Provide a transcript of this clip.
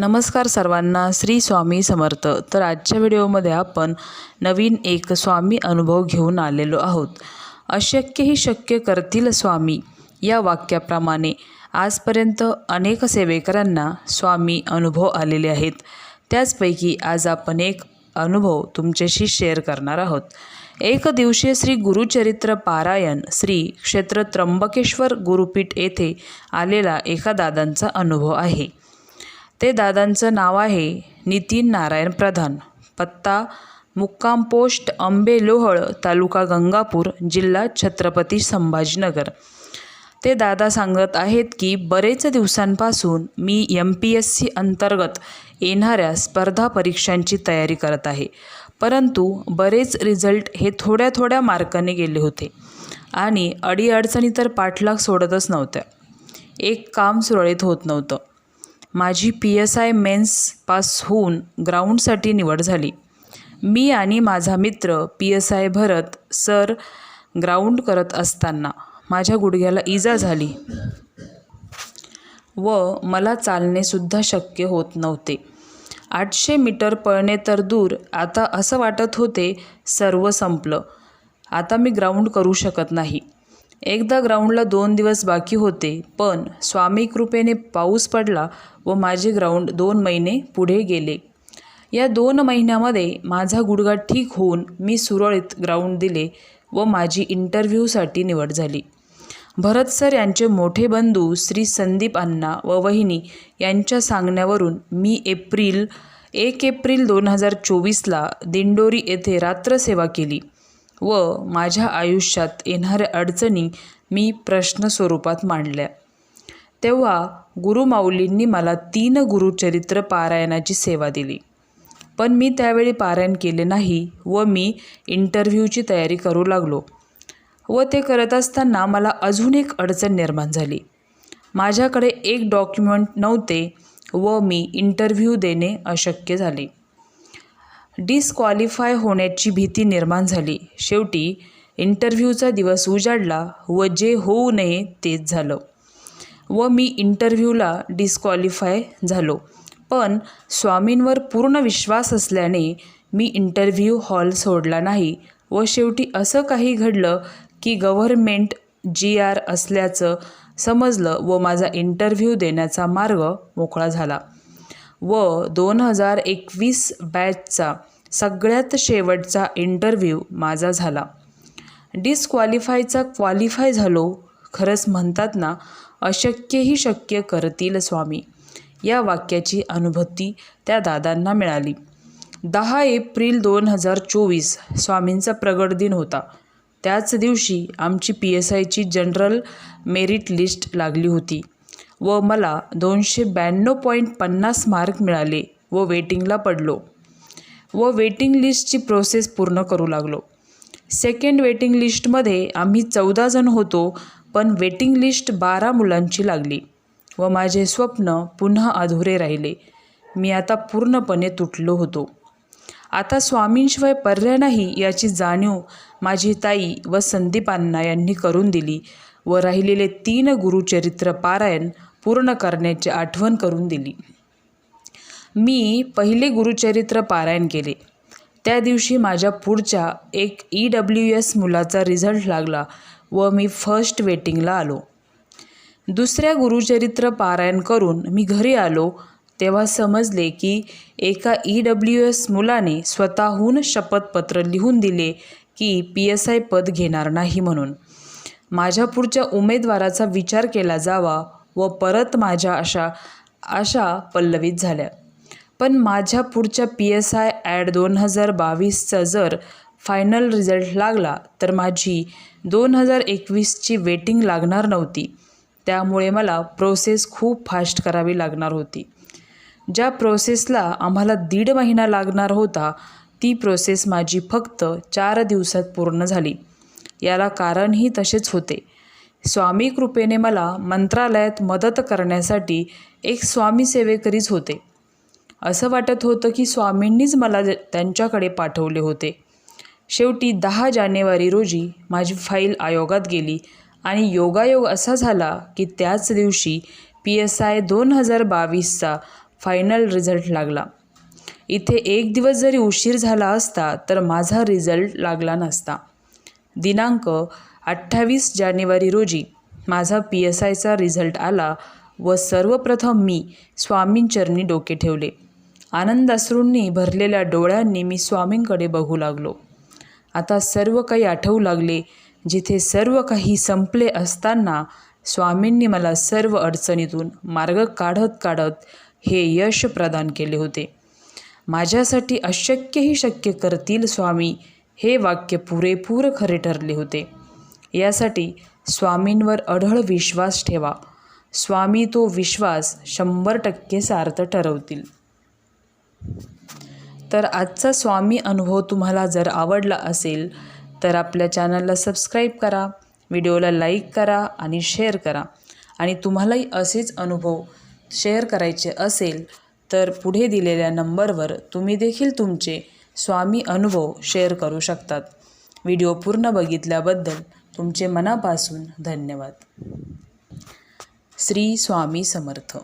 नमस्कार सर्वांना श्री स्वामी समर्थ. तर आजच्या व्हिडिओमध्ये आपण नवीन एक स्वामी अनुभव घेऊन आलेलो आहोत. अशक्यही शक्य करतील स्वामी या वाक्याप्रमाणे आजपर्यंत अनेक सेवेकरांना स्वामी अनुभव आलेले आहेत. त्याचपैकी आज आपण एक अनुभव तुमच्याशी शेअर करणार आहोत. एक दिवशीय श्री गुरुचरित्र पारायण श्री क्षेत्र त्र्यंबकेश्वर गुरुपीठ येथे आलेला एका दादांचा अनुभव आहे. ते दादांचं नाव आहे नितीन नारायण प्रधान. पत्ता मुक्काम पोस्ट अंबे लोहळ तालुका गंगापूर जिल्हा छत्रपती संभाजीनगर. ते दादा सांगत आहेत की बरेच दिवसांपासून मी एम पी एस सी अंतर्गत येणाऱ्या स्पर्धा परीक्षांची तयारी करत आहे. परंतु बरेच रिझल्ट हे थोड्या थोड्या मार्काने गेले होते आणि अडीअडचणी तर पाठलाग सोडतच नव्हत्या. एक काम सुरळीत होत नव्हतं. माझी P S I mains pass होऊन ग्राउंडसाठी निवड झाली. मी आणि माझा मित्र P S I Bharat sir ground करत असताना माझ्या गुडघ्याला इजा झाली व मला चालणेसुद्धा शक्य होत नव्हते. आठशे मीटर पळणे तर दूर आता असं वाटत होते सर्व संपलं. आता मी ग्राउंड करू शकत नाही. एकदा ग्राउंडला दोन दिवस बाकी होते पण स्वामी कृपेने पाऊस पडला व माझे ग्राउंड दोन महिने पुढे गेले. या दोन महिन्यामध्ये माझा गुडघा ठीक होऊन मी सुरळीत ग्राउंड दिले व माझी इंटरव्ह्यूसाठी निवड झाली. भरत सर यांचे मोठे बंधू श्री संदीप अण्णा व वहिनी यांच्या सांगण्यावरून मी एप्रिल एक एप्रिल दोन हजार चोवीसला दिंडोरी येथे रात्रसेवा केली. व माझ्या आयुष्यात येणाऱ्या अडचणी मी प्रश्न स्वरूपात मांडल्या. तेव्हा गुरुमाऊलींनी मला तीन गुरुचरित्र पारायणाची सेवा दिली. पण मी त्यावेळी पारायण केले नाही व मी इंटरव्ह्यूची तयारी करू लागलो व ते करत असताना मला अजून एक अडचण निर्माण झाली. माझ्याकडे एक डॉक्युमेंट नव्हते व मी इंटरव्ह्यू देणे अशक्य झाले. डिस्क्वालिफाय होण्याची भीती निर्माण झाली. शेवटी इंटरव्ह्यूचा दिवस उजाडला व जे होऊ नये तेच झालं. व मी इंटरव्ह्यूला डिस्क्वालिफाय झालो. पण स्वामींवर पूर्ण विश्वास असल्याने मी इंटरव्ह्यू हॉल सोडला नाही व शेवटी असं काही घडलं की गव्हर्मेंट जी आर असल्याचं समजलं व माझा इंटरव्ह्यू देण्याचा मार्ग मोकळा झाला. व दोन हजार एकवीस बॅचचा सगळ्यात शेवटचा इंटरव्ह्यू माझा झाला. डिस्क्वालिफायचा क्वालिफाय झालो खरंच म्हणतात ना अशक्यही शक्य करतील स्वामी या वाक्याची अनुभूती त्या दादांना मिळाली. दहा एप्रिल दोन हजार चोवीस स्वामींचा प्रगट दिन होता. त्याच दिवशी आमची पी एस आयची जनरल मेरिट लिस्ट लागली होती व मला दोनशे ब्याण्णव पॉईंट पन्नास मार्क मिळाले व वेटिंगला पडलो. व वेटिंग लिस्टची प्रोसेस पूर्ण करू लागलो. सेकंड वेटिंग लिस्टमध्ये आम्ही चौदा जण होतो पण वेटिंग लिस्ट बारा मुलांची लागली व माझे स्वप्न पुन्हा अधुरे राहिले. मी आता पूर्णपणे तुटलो होतो. आता स्वामींशिवाय पर्याय नाही याची जाणीव माझी ताई व संदीपांना यांनी करून दिली व राहिलेले तीन गुरुचरित्र पारायण पूर्ण करण्याची आठवण करून दिली. मी पहिले गुरुचरित्र पारायण केले. त्या दिवशी माझ्या पुढच्या एक ई डब्ल्यू एस मुलाचा रिझल्ट लागला व मी फर्स्ट वेटिंगला आलो. दुसऱ्या गुरुचरित्र पारायण करून मी घरी आलो तेव्हा समजले की एका ई डब्ल्यू एस मुलाने स्वतःहून शपथपत्र लिहून दिले की पी एस आय पद घेणार नाही म्हणून. माझ्या पुढच्या उमेदवाराचा विचार केला जावा व परत माझ्या अशा आशा पल्लवित झाल्या. पण माझ्या पुढच्या पी एस आय ॲड दोन हजार बावीसचा जर फायनल रिझल्ट लागला तर माझी दोन हजार एकवीसची वेटिंग लागणार नव्हती. त्यामुळे मला प्रोसेस खूप फास्ट करावी लागणार होती. ज्या प्रोसेसला आम्हाला दीड महिना लागणार होता ती प्रोसेस माझी फक्त चार दिवसात पूर्ण झाली. याला कारणही तसेच होते. स्वामी कृपेने मला मंत्रालयात मदत करण्यासाठी एक स्वामी सेवेकरीच होते. असं वाटत होतं की स्वामींनीच मला ज- त्यांच्याकडे पाठवले होते. शेवटी दहा जानेवारी रोजी माझी फाईल आयोगात गेली आणि योगायोग असा झाला की त्याच दिवशी पी एस आय दोन हजार बावीसचा फायनल रिझल्ट लागला. इथे एक दिवस जरी उशीर झाला असता तर माझा रिझल्ट लागला नसता. दिनांक अठ्ठावीस जानेवारी रोजी माझा पी एस आयचा रिझल्ट आला व सर्वप्रथम मी स्वामींचरणी डोके ठेवले. आनंदाश्रूंनी भरलेल्या डोळ्यांनी मी स्वामींकडे बघू लागलो. आता सर्व काही आठवू लागले. जिथे सर्व काही संपले असताना स्वामींनी मला सर्व अडचणीतून मार्ग काढत काढत हे यश प्रदान केले होते. माझ्यासाठी अशक्यही शक्य करतील स्वामी हे वाक्य पुरेपूर खरे ठरले होते. यासाठी स्वामींवर अढळ विश्वास ठेवा. स्वामी तो विश्वास शंभर टक्के सार्थ ठरवतील. तर आजचा स्वामी अनुभव तुम्हाला जर आवडला असेल तर आपल्या चॅनलला सबस्क्राईब करा व्हिडिओला लाईक करा आणि शेअर करा. आणि तुम्हालाही असेच अनुभव शेअर करायचे असेल तर पुढे दिलेल्या नंबरवर तुम्ही देखील तुमचे स्वामी अनुभव शेअर करू शकतात. व्हिडिओ पूर्ण बघितल्याबद्दल तुमचे मनापासून धन्यवाद. श्री स्वामी समर्थ.